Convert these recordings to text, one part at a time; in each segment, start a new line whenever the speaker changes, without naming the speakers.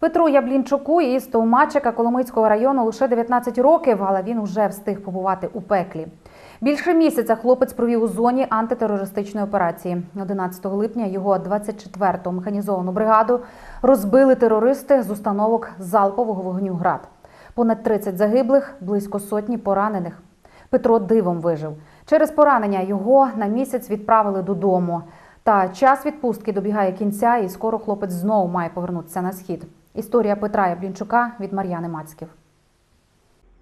Петру Яблінчуку із Товмачика Коломийського району лише 19 років, але він уже встиг побувати у пеклі. Більше місяця хлопець провів у зоні антитерористичної операції. 11 липня його 24-ту механізовану бригаду розбили терористи з установок залпового вогню «Град». Понад 30 загиблих, близько сотні поранених. Петро дивом вижив. Через поранення його на місяць відправили додому. Та час відпустки добігає кінця, і скоро хлопець знову має повернутися на схід. Історія Петра Яблінчука від Мар'яни Мацьків.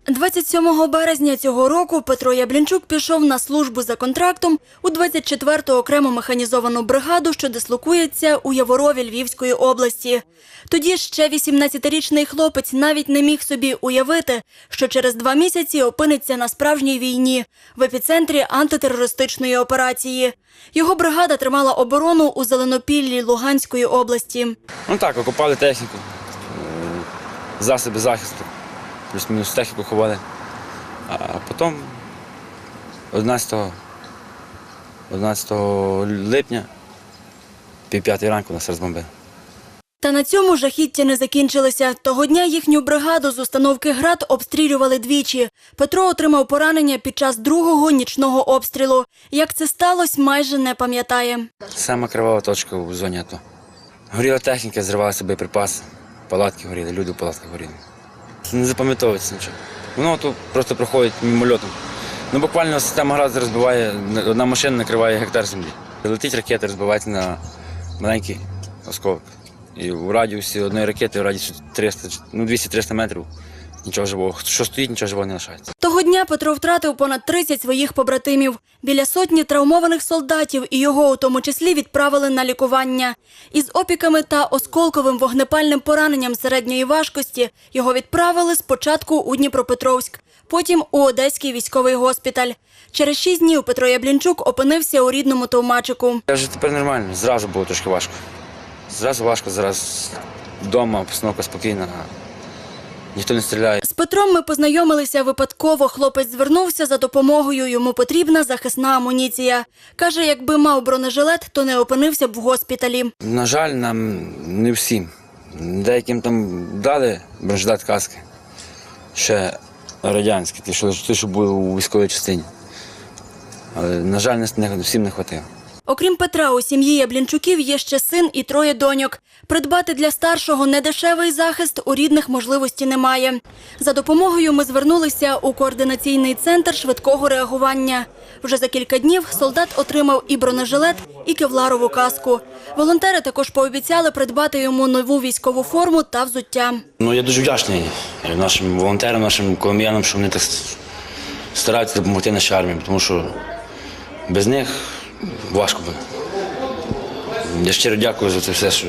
27 березня цього року Петро Яблінчук пішов на службу за контрактом у 24-ту окрему механізовану бригаду, що дислокується у Яворові Львівської області. Тоді ще 18-річний хлопець навіть не міг собі уявити, що через два місяці опиниться на справжній війні в епіцентрі антитерористичної операції. Його бригада тримала оборону у Зеленопіллі Луганської області.
Ну так, окупали техніку, засоби захисту, плюс-мінус техніку ховали. А потім 11, 11 липня, пів п'ятої ранку нас розбомбили.
Та на цьому жахіття не закінчилися. Того дня їхню бригаду з установки «Град» обстрілювали двічі. Петро отримав поранення під час другого нічного обстрілу. Як це сталося, майже не пам'ятає.
Сама кривава точка у зоні АТО. Горіла техніка, зривалися боєприпаси, палатки горіли, люди в палатках горіли. Не запам'ятовується нічого. Воно тут просто проходить мимольотом. Ну буквально система град розбиває, одна машина накриває гектар землі. Летить ракета, розбивається на маленький осколок. І у радіусі одної ракети, в радіусі 300, ну 200-300 метрів, нічого живого. Що стоїть, нічого живого не лишається.
Дня Петро втратив понад 30 своїх побратимів. Біля сотні травмованих солдатів і його у тому числі відправили на лікування. Із опіками та осколковим вогнепальним пораненням середньої важкості його відправили спочатку у Дніпропетровськ, потім у Одеський військовий госпіталь. Через шість днів Петро Яблінчук опинився у рідному Товмачику.
Я вже тепер нормально, зразу було трошки важко. Зразу важко, зараз вдома, обстановка спокійна, ніхто не стріляє.
З Петром ми познайомилися випадково. Хлопець звернувся за допомогою. Йому потрібна захисна амуніція. Каже, якби мав бронежилет, то не опинився б в госпіталі.
На жаль, нам не всім. Деяким там дали бронежилет каски. Ще радянські, ті, що, ті, що були у військовій частині. Але, на жаль, не- не, всім не вистачило.
Окрім Петра, у сім'ї Яблінчуків є ще син і троє доньок. Придбати для старшого недешевий захист у рідних можливості немає. За допомогою ми звернулися у координаційний центр швидкого реагування. Вже за кілька днів солдат отримав і бронежилет, і кевларову каску. Волонтери також пообіцяли придбати йому нову військову форму та взуття.
Ну, я дуже вдячний нашим волонтерам, нашим коломіянам, що вони так стараються допомогти нашій армії, тому що без них важко буде. Я щиро дякую за це все, що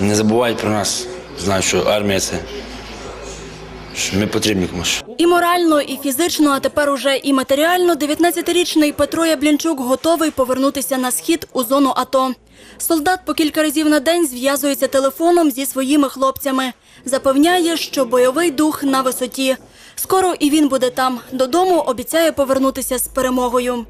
не забувають про нас. Знаю, що армія це, ми потрібні комусь.
І морально, і фізично, а тепер уже і матеріально 19-річний Петро Яблінчук готовий повернутися на схід у зону АТО. Солдат по кілька разів на день зв'язується телефоном зі своїми хлопцями. Запевняє, що бойовий дух на висоті. Скоро і він буде там. Додому обіцяє повернутися з перемогою.